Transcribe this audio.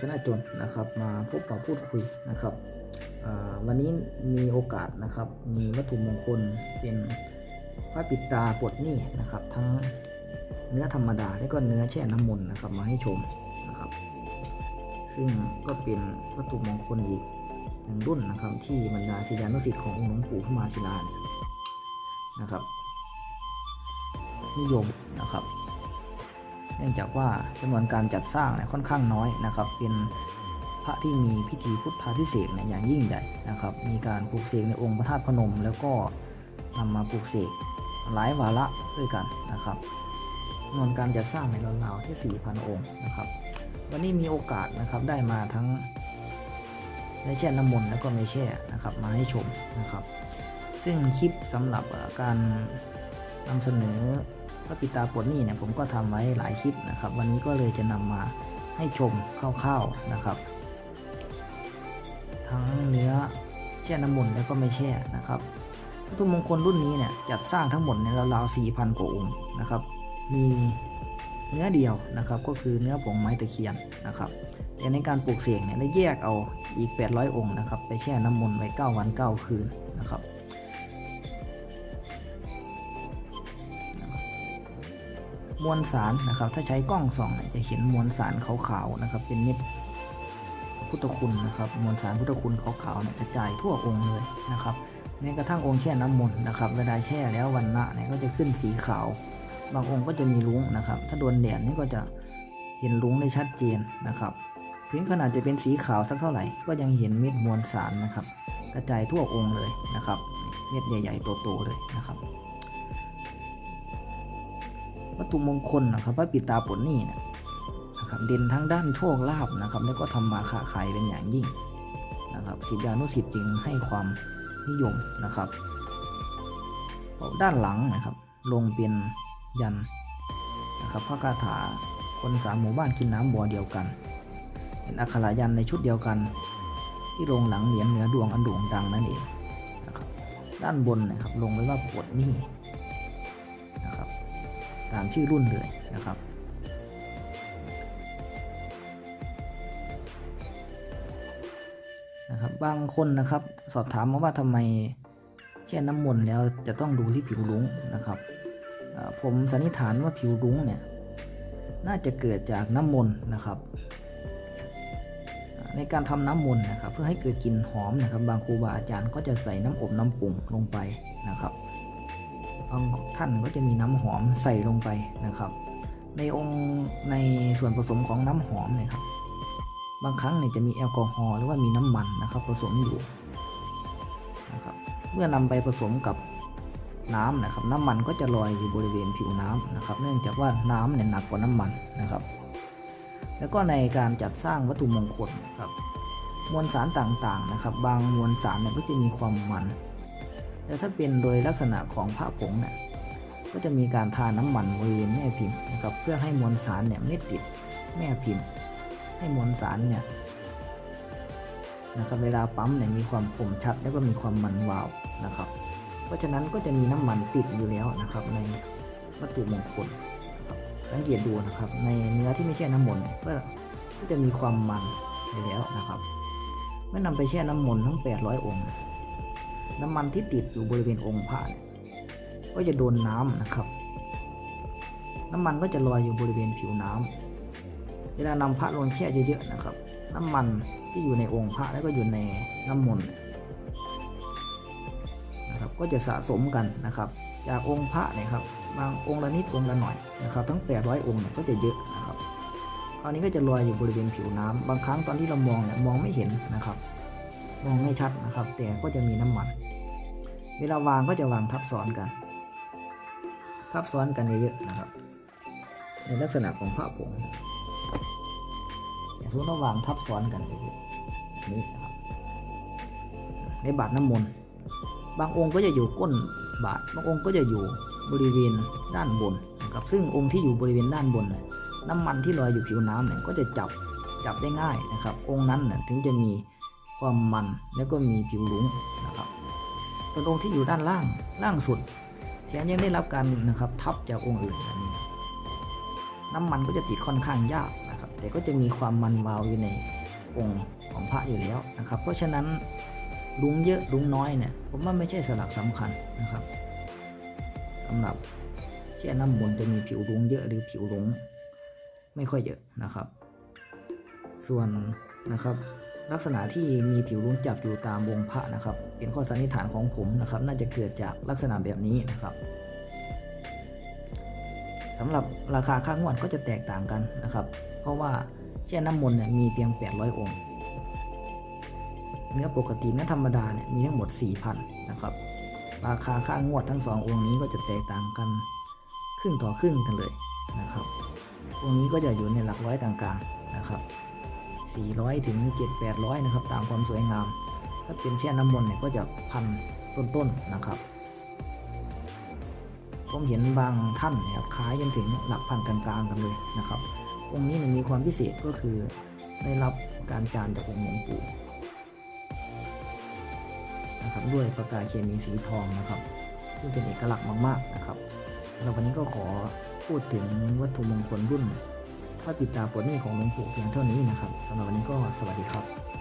ชนะจนนะครับ มาพบปะพูดคุยนะครับวันนี้มีโอกาสนะครับ มีวัตถุมงคลเป็นพระปิดตาปลดหนี้นะครับ ทั้งเนื้อธรรมดาและก็เนื้อแช่น้ำมนต์นะครับ มาให้ชมนะครับ ซึ่งก็เป็นวัตถุมงคลอีกหนึ่งรุ่นนะครับ ที่บรรดาศิษยานุศิษย์ขององค์หลวงปู่พระมาศิลานนะครับ นิยมนะครับ เนื่องจากว่าจำนวนการจัดสร้างเนี่ยค่อนข้างน้อยนะครับ เป็นพระที่มีพิธีพุทธาพิเศษเนี่ยอย่างยิ่งใหญ่นะครับ มีการปลูกเสกในองค์พระธาตุพนม แล้วก็นำมาปลูกเสกหลายวาระด้วยกันนะครับจำนวนการจัดสร้างในราวๆที่ 4,000 องค์นะครับ วันนี้มีโอกาสนะครับได้มาทั้งได้แช่น้ำมนต์แล้วก็ไม่แช่นะครับมาให้ชมนะครับ ซึ่งคลิปสำหรับการนำเสนอ พระปิตาปลดหนี้เนี่ยผมก็ทำไว้หลายคลิปนะครับ วันนี้ก็เลยจะนำมาให้ชมคร่าวๆนะครับ ทั้งเนื้อแช่น้ำมนต์แล้วก็ไม่แช่นะครับวัตถุมงคลรุ่นนี้เนี่ยจัดสร้างทั้งหมดในราวๆ4,000กว่าองค์นะครับ มีเนื้อเดียวนะครับก็คือเนื้อผงไม้ตะเคียนนะครับแต่ในการปลูกเสกเนี่ยได้แยกเอาอีก 800 องค์นะครับไปแช่น้ำมนต์ไว้ 9 วัน 9 คืนนะครับ มวลสารนะครับ ถ้าใช้กล้องส่องเนี่ยจะเห็นมวลสารขาวๆนะครับ เป็นเม็ดพุทธคุณนะครับ มวลสารพุทธคุณขาวๆเนี่ยกระจายทั่วองค์เลยนะครับแม้กระทั่งองค์แช่น้ำมนต์นะครับเวลาแช่แล้ววันณะเนี่ยก็จะขึ้นสีขาว บางองค์ก็จะมีลุ้งนะครับ ถ้าโดนแดดนี่ก็จะเห็นลุ้งได้ชัดเจนนะครับถึงขนาดจะเป็นสีขาวสักเท่าไหร่ ก็ยังเห็นเม็ดมวลสารนะครับ กระจายทั่วองค์เลยนะครับ เม็ดใหญ่ ๆ โตๆเลยนะครับ วัตถุมงคลนะครับพระปิดตาปลดหนี้เนี่ยนะครับเด่นทั้งด้านโชคลาภนะครับ แล้วก็ทำมาค้าขายเป็นอย่างยิ่งนะครับศิษยานุศิษย์จึงให้ความนิยมนะครับด้านหลังนะครับ ลงเป็นยันนะครับพระคาถาคนสามหมู่บ้านกินน้ำบ่อเดียวกัน เป็นอักขระยันในชุดเดียวกัน ที่ลงหลังเหรียญเหนือดวงอันโด่งดังนั่นเองนะครับด้านบนนะครับลงไว้ว่าปลดนี้นะครับ ตามชื่อรุ่นเลยนะครับนะครับบางคนนะครับสอบถามมาว่าทำไมแช่น้ำมนต์แล้วจะต้องดูที่ผิวรุ้งนะครับผมสันนิษฐานว่าผิวรุ้งเนี่ยน่าจะเกิดจากน้ำมนต์นะครับในการทำน้ำมนต์นะครับ เพื่อให้เกิดกลิ่นหอมนะครับ บางครูบาอาจารย์ก็จะใส่น้ำอบน้ำปรุงลงไปนะครับ บางท่านก็จะมีน้ำหอมใส่ลงไปนะครับ ในองค์ในส่วนผสมของน้ำหอมเนี่ยครับ บางครั้งเนี่ยจะมีแอลกอฮอล์หรือว่ามีน้ำมันนะครับ ผสมอยู่นะครับ เมื่อนำไปผสมกับน้ำนะครับ น้ำมันก็จะลอยอยู่บริเวณผิวน้ำนะครับ เนื่องจากว่าน้ำเนี่ยหนักกว่าน้ำมันนะครับ แล้วก็ในการจัดสร้างวัตถุมงคลครับ มวลสารต่างๆนะครับ บางมวลสารเนี่ยก็จะมีความมัน แต่ถ้าเป็นโดยลักษณะของพระผงเนี่ยก็จะมีการทาน้ำมันบริเวณแม่พิมพ์นะครับเพื่อให้มวลสารเนี่ยไม่ติดแม่พิมพ์ ให้มวลสารเนี่ยนะครับเวลาปั๊มเนี่ยมีความคมชัดแล้วก็มีความมันวาวนะครับ เพราะฉะนั้นก็จะมีน้ำมันติดอยู่แล้วนะครับ ในวัตถุมงคลสังเกตดูนะครับในเนื้อที่ไม่ใช่น้ำมนต์เนี่ยก็ก็จะมีความมันอยู่แล้วนะครับ เมื่อนำไปแช่น้ำมนต์ทั้ง 800 องค์ น้ำมันที่ติดอยู่บริเวณองค์พระเนี่ยก็จะโดนน้ำนะครับ น้ำมันก็จะลอยอยู่บริเวณผิวน้ำเวลานำพระลงแช่เยอะๆนะครับ น้ำมันที่อยู่ในองค์พระแล้วก็อยู่ในน้ำมนต์นะครับก็จะสะสมกันนะครับ จากองค์พระเนี่ยครับบางองค์ละนิดองค์ละหน่อยนะครับ ทั้ง 800 องค์เนี่ยก็จะเยอะนะครับคราวนี้ก็จะลอยอยู่บริเวณผิวน้ำบางครั้งตอนที่เรามองเนี่ยมองไม่เห็นนะครับ มองไม่ชัดนะครับ แต่ก็จะมีน้ำมัน เวลาวางก็จะวางทับซ้อนกัน ทับซ้อนกันเยอะๆนะครับ ในลักษณะของพระผงอย่างสมมติเราวางทับซ้อนกันเยอะๆนี้นะครับ ในบาทน้ำมนต์บางองค์ก็จะอยู่ก้นบาทบางองค์ก็จะอยู่บริเวณด้านบนนะครับซึ่งองค์ที่อยู่บริเวณด้านบนเนี่ยน้ำมันที่ลอยอยู่ผิวน้ำเนี่ยก็จะจับจับได้ง่ายนะครับ องค์นั้นเนี่ยถึงจะมี ความมันแล้วก็มีผิวหลุงนะครับส่วนองค์ที่อยู่ด้านล่างล่างสุดแถมยังได้รับการนะครับทับจากองค์อื่นแบบนี้ น้ำมันก็จะติดค่อนข้างยากนะครับ แต่ก็จะมีความมันวาวอยู่ในองค์ของพระอยู่แล้วนะครับ เพราะฉะนั้นลุงเยอะลุงน้อยเนี่ยผมว่าไม่ใช่สลักสำคัญนะครับสำหรับแช่นน้ำมนจะมีผิวลุงเยอะหรือผิวลุงไม่ค่อยเยอะนะครับ ส่วนนะครับ ลักษณะที่มีผิวรุ้งจับอยู่ตามวงพระนะครับ เป็นข้อสันนิษฐานของผมนะครับ น่าจะเกิดจากลักษณะแบบนี้นะครับสำหรับราคาค่างวดก็จะแตกต่างกันนะครับ เพราะว่าแช่น้ำมนต์เนี่ยมีเพียง 800 องค์ เนื้อปกติเนื้อธรรมดาเนี่ยมีทั้งหมด 4,000 นะครับ ราคาค่างวดทั้งสององค์นี้ก็จะแตกต่างกันครึ่งต่อครึ่งกันเลยนะครับ องค์นี้ก็จะอยู่ในหลักร้อยกลางๆนะครับ 400 ถึง 7-800 นะครับ ตามความสวยงาม ถ้าเป็นแช่น้ำมนต์เนี่ยก็จะพันต้นๆนะครับผมเห็นบางท่านเนี่ยขายจนถึงหลักพันกลางๆกันเลยนะครับองค์นี้เนี่ยมีความพิเศษก็คือได้รับการจานจากองค์หลวงปู่นะครับด้วยประกาเคมีสีทองนะครับซึ่งเป็นเอกลักษณ์มากๆนะครับแล้ววันนี้ก็ขอพูดถึงวัตถุมงคลรุ่น ถ้าติดตามปลดหนี้ของหลวงปู่เพียงเท่านี้นะครับสำหรับวันนี้ก็สวัสดีครับ